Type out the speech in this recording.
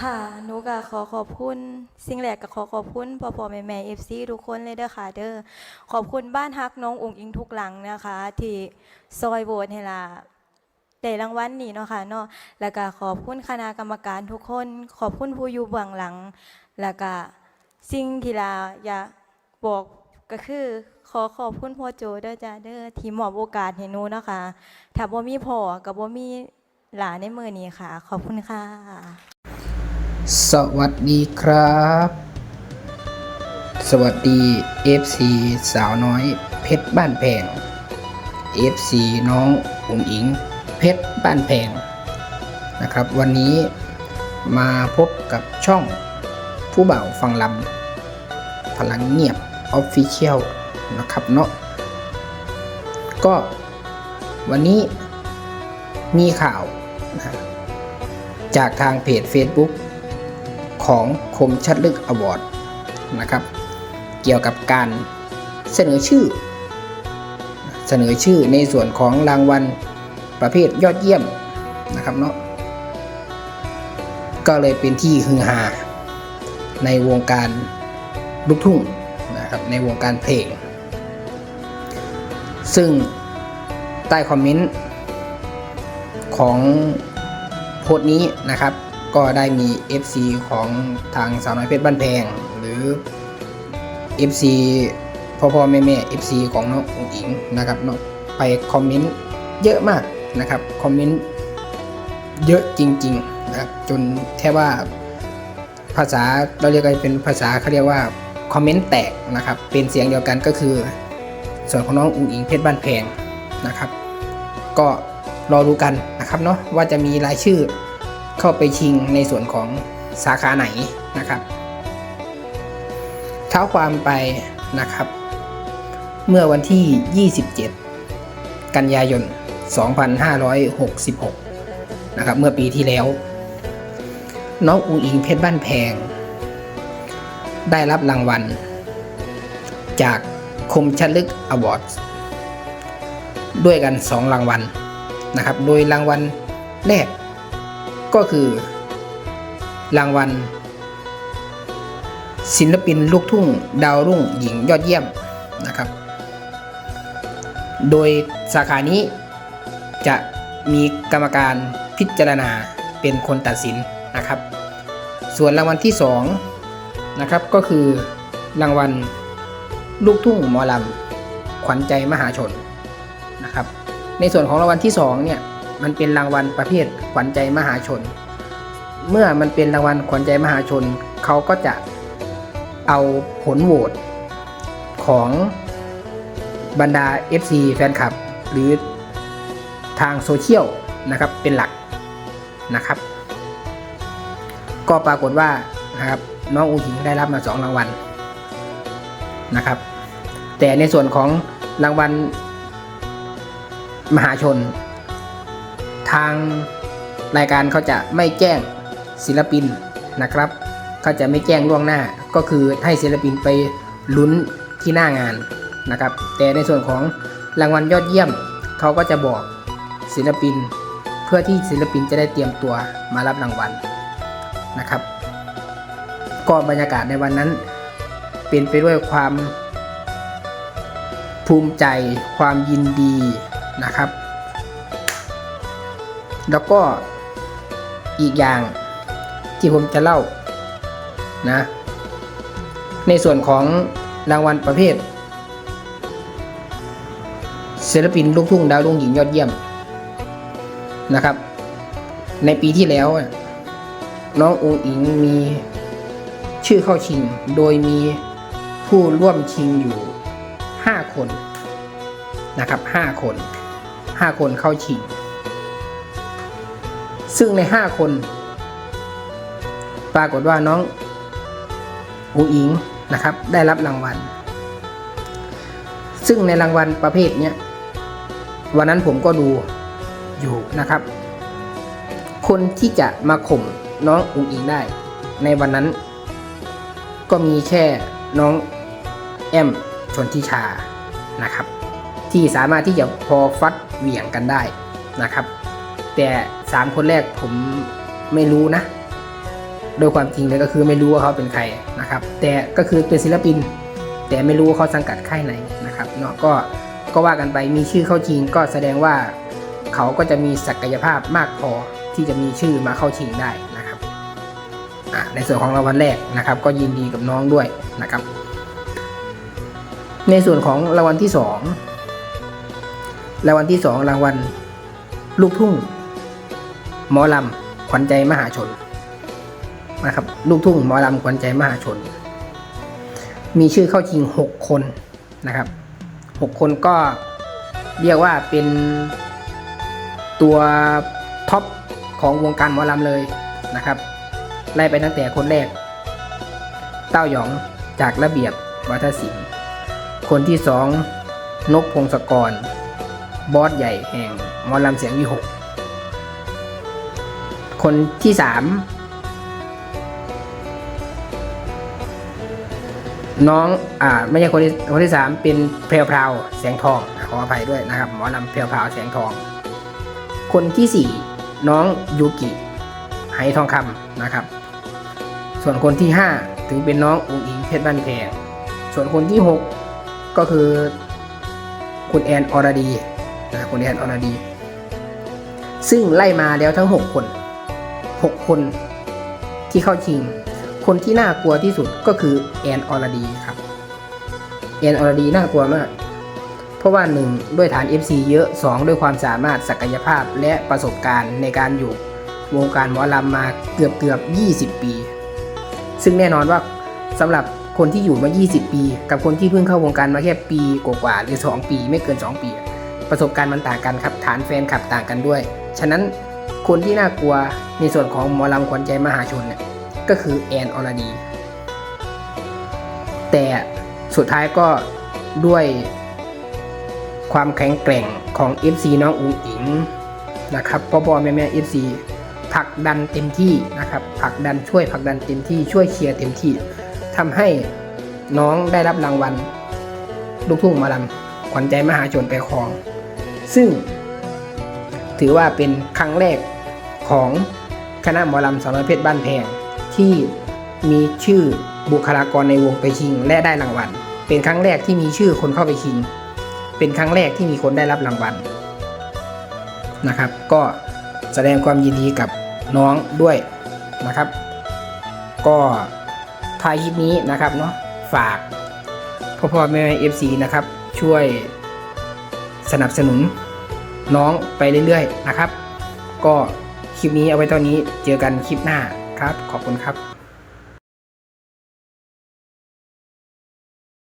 ค่ะหนูก็ขอขอบคุณสิ่งแรกก็ขอขอบคุณพ่อพ่อแม่แม่เอฟซีทุกคนเลยเด้อค่ะเด้อขอบคุณบ้านฮักน้ององค์อิงทุกหลังนะคะ ที่ซอยโบสให้ล่ะได้รางวัลนี้เนาะค่ะเนาะแล้วก็ขอบคุณคณะกรรมการทุกคน ขอบคุณผู้อยู่เบื้องหลัง แล้วก็สิ่งที่ลาอยากบอกก็คือขอขอบคุณพ่อโจเด้อจ้าเด้อที่มอบโอกาสให้หนูเนาะค่ะถ้าบ่มีพ่อกับบ่มีหลานในมือนี้ค่ะ ขอบคุณค่ะ สวัสดีครับ สวัสดี FC สาวน้อยเพชรบ้านแพง FC น้องอุ๋งอิงเพชรบ้านแพงนะครับ วันนี้มาพบกับช่องผู้บ่าวฟังลำพลังเงียบออฟฟิเชียลนะครับเนาะก็วันนี้มีข่าวนะจากทางเพจ Facebook ของคมชัดลึกอวอร์ดนะครับ เกี่ยวกับการเสนอชื่อ เสนอชื่อในส่วนของรางวัลประเภทยอดเยี่ยมนะครับเนาะก็เลยเป็นที่ฮือฮาในวงการลูกทุ่งนะครับในวงการเพลง ซึ่งใต้คอมเมนต์ของโพสต์นี้นะครับ ก็ได้มี FC ของทางสาวน้อยเพชรบ้านแพง หรือ FC พ่อพ่อแม่แม่ FC ของน้องอุ๋งอิงนะครับเนาะไปคอมเมนต์เยอะมากนะครับคอมเมนต์เยอะจริงๆนะครับจนแทบว่าภาษาเราเรียกกันเป็นภาษาเขาเรียกว่าคอมเมนต์แตกนะครับเป็นเสียงเดียวกันก็คือ ส่วนของน้องอุ๋งอิงเพชรบ้านแพงนะครับ ก็รอดูกันนะครับเนาะว่าจะมีรายชื่อ เข้าไปชิงในส่วนของสาขาไหนนะครับเท้าความไปนะครับ เมื่อวันที่ 27 กันยายน 2566 นะครับ เมื่อปีที่แล้ว น้องอุ๋อิงเพชรบ้านแพง ได้รับรางวัล จากคมชัดลึกอวอร์ดด้วยกัน 2 รางวัลนะครับ โดยรางวัลแรก ก็คือ รางวัล ศิลปินลูกทุ่ง ดาวรุ่งหญิงยอดเยี่ยมนะครับ โดยสาขานี้จะมีกรรมการพิจารณาเป็นคนตัดสินนะครับ ส่วนรางวัลที่2นะครับก็คือรางวัลลูกทุ่งหมอลำขวัญใจมหาชนนะครับ ในส่วนของรางวัลที่2เนี่ย มันเป็นรางวัลประเภทขวัญใจมหาชน เมื่อมันเป็นรางวัลขวัญใจมหาชน เขาก็จะเอาผลโหวตของบรรดา FC แฟนคลับ หรือทางโซเชียลนะครับเป็นหลักนะครับ ก็ปรากฏว่านะครับน้องอูหิงได้รับมา 2 รางวัลนะครับ แต่ในส่วนของรางวัลมหาชน ทางรายการเขาจะไม่แจ้งศิลปินนะครับเขาจะไม่แจ้งล่วงหน้าก็คือให้ศิลปินไปลุ้นที่หน้างานนะครับ แต่ในส่วนของรางวัลยอดเยี่ยมเขาก็จะบอกศิลปิน เพื่อที่ศิลปินจะได้เตรียมตัวมารับรางวัลนะครับ ก็บรรยากาศในวันนั้น เป็นไปด้วยความภูมิใจความยินดีนะครับ แล้วก็อีกอย่างที่ผมจะเล่านะ ในส่วนของรางวัลประเภทศิลปินลูกทุ่งดาวรุ่งหญิงยอดเยี่ยมนะครับ ในปีที่แล้ว น้ององอิงมีชื่อเข้าชิง โดยมีผู้ร่วมชิงอยู่ 5 คนนะครับ 5 คน 5 คนเข้าชิง ซึ่งใน 5 คน ปรากฏว่าน้องอูอิงนะครับ ได้รับรางวัล ซึ่งในรางวัลประเภทเนี้ยวันนั้นผมก็ดูอยู่นะครับ คนที่จะมาข่มน้องอุ๋งอิงได้ ในวันนั้น ก็มีแค่น้องแอมชนทิชานะครับ ที่สามารถที่จะพอฟัดเหวี่ยงกันได้นะครับ แต่สามคนแรกผมไม่รู้นะ โดยความจริงเลยก็คือไม่รู้ว่าเขาเป็นใครนะครับ แต่ก็คือเป็นศิลปิน แต่ไม่รู้ว่าเขาสังกัดค่ายไหนนะครับเนาะก็ก็ว่ากันไปมีชื่อเข้าชิงก็แสดงว่าเขาก็จะมีศักยภาพมากพอที่จะมีชื่อมาเข้าชิงได้นะครับในส่วนของรางวัลแรกนะครับ ก็ยินดีกับน้องด้วยนะครับ ในส่วนของรางวัลที่สองรางวัลที่สองรางวัลลูกทุ่ง หมอลำขวัญใจมหาชนนะครับลูกทุ่งหมอลำขวัญใจมหาชน มีชื่อเข้าชิง 6 คนนะครับ 6 คนก็เรียกว่าเป็นตัวท็อปของวงการหมอลำเลยนะครับ ไล่ไปตั้งแต่คนแรก เต้าหยองจากระเบียบวัฒศิลป์คนที่สองนกพงศกร บอสใหญ่แห่งหมอลำเสียงวิหก คนที่สามน้อง อ่า ไม่ใช่คนที่คนที่สามเป็นเพรวพราวแสงทอง ขออภัยด้วยนะครับ หมอลำเพรวพราวแสงทอง คนที่สี่น้องยูกิไหทองคำนะครับ ส่วนคนที่ห้าถึงเป็นน้องอุ๋งอิงเพชรบ้านแพงส่วนคนที่หกก็คือ คุณแอนอรดีนะคุณแอนอรดี ซึ่งไล่มาแล้วทั้ง6คน 6 คนที่เข้าชิง คนที่น่ากลัวที่สุดก็คือแอนออรดีครับแอนออรดีน่ากลัวมาก เพราะว่า 1 ด้วยฐาน FC เยอะ 2 ด้วยความสามารถศักยภาพและประสบการณ์ในการอยู่วงการหมอลำมาเกือบเกือบ 20 ปี ซึ่งแน่นอนว่าสำหรับคนที่อยู่มา 20 ปี กับคนที่เพิ่งเข้าวงการมาแค่ปีกว่าๆหรือ 2 ปี ไม่เกิน 2 ปี ประสบการณ์มันต่างกันครับ ฐานแฟนคลับต่างกันด้วย ฉะนั้น คนที่น่ากลัวในส่วนของหมอลำขวัญใจมหาชนเนี่ยก็คือแอนอรดี แต่สุดท้ายก็ด้วยความแข็งแกร่งของ FC น้องอุ๋งอิงนะครับพ่อพ่อแม่แม่ FC ผลักดันเต็มที่นะครับผลักดันช่วยผลักดันเต็มที่ช่วยเชียร์เต็มที่ทำให้น้องได้รับรางวัลลูกทุ่งมาลำขวัญใจมหาชนไปครอง ซึ่งถือว่าเป็นครั้งแรก ของคณะหมอลำสาวน้อยเพชรบ้านแพงที่มีชื่อบุคลากรในวงไปชิง และได้รางวัล เป็นครั้งแรกที่มีชื่อคนเข้าไปชิง เป็นครั้งแรกที่มีคนได้รับรางวัลนะครับ ก็แสดงความยินดีกับน้องด้วยนะครับ ก็ท้ายคลิปนี้นะครับเนาะฝากพ่อพ่อแม่เอฟซีนะครับ ช่วยสนับสนุนน้องไปเรื่อยๆนะครับ ก็ คลิปนี้เอาไว้ตอนนี้เจอกันคลิปหน้าครับ ขอบคุณครับ